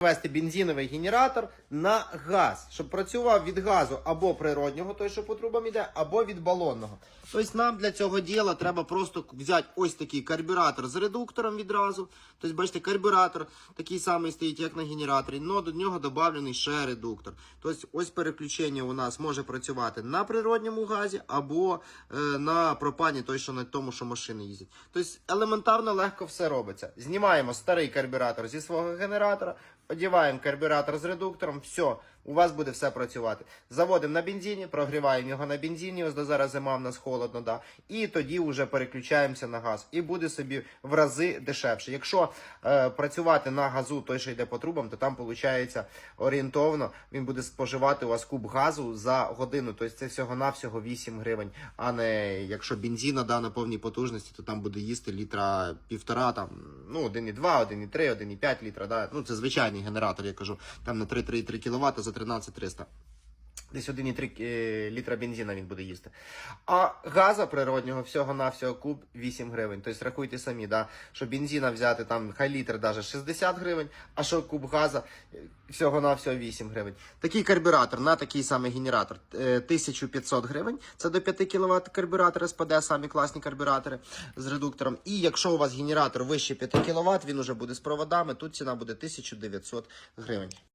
Вести бензиновий генератор на газ, щоб працював від газу або природнього, той, що по трубам йде, або від балонного. Тобто нам для цього діла треба просто взяти ось такий карбюратор з редуктором відразу. Тобто, бачите, карбюратор такий самий стоїть, як на генераторі, але до нього додавлений ще редуктор. Тобто, ось переключення у нас може працювати на природньому газі або е, на пропані, той, що на тому, що машини їздять. Тобто елементарно легко все робиться. Знімаємо старий карбюратор зі свого генератора, одіваємо карбюратор з редуктором, все, у вас буде все працювати. Заводимо на бензині, прогріваємо його на бензині, ось до зараз зима в нас холодно, да, і тоді вже переключаємося на газ. І буде собі в рази дешевше. Якщо е, працювати на газу, той, що йде по трубам, то там виходить орієнтовно, він буде споживати у вас куб газу за годину. Тобто це всього-навсього 8 гривень. А не якщо бензина да, на повній потужності, то там буде їсти літра півтора, там, ну, 1,2, 1,3, 1,5 літра. Да. Ну, це звичайний генератор, я кажу, там на 3,3 кВт за 13 300. Десь 1,3 е, літра бензина він буде їсти. А газа природнього всього-навсього куб 8 гривень. Тобто рахуйте самі, да, що бензина взяти там хай літр даже 60 гривень, а що куб газа е, всього-навсього 8 гривень. Такий карбюратор на такий самий генератор е, 1500 гривень. Це до 5 кВт карбюратор СПД, самі класні карбюратори з редуктором. І якщо у вас генератор вище 5 кВт, він уже буде з проводами, тут ціна буде 1900 гривень.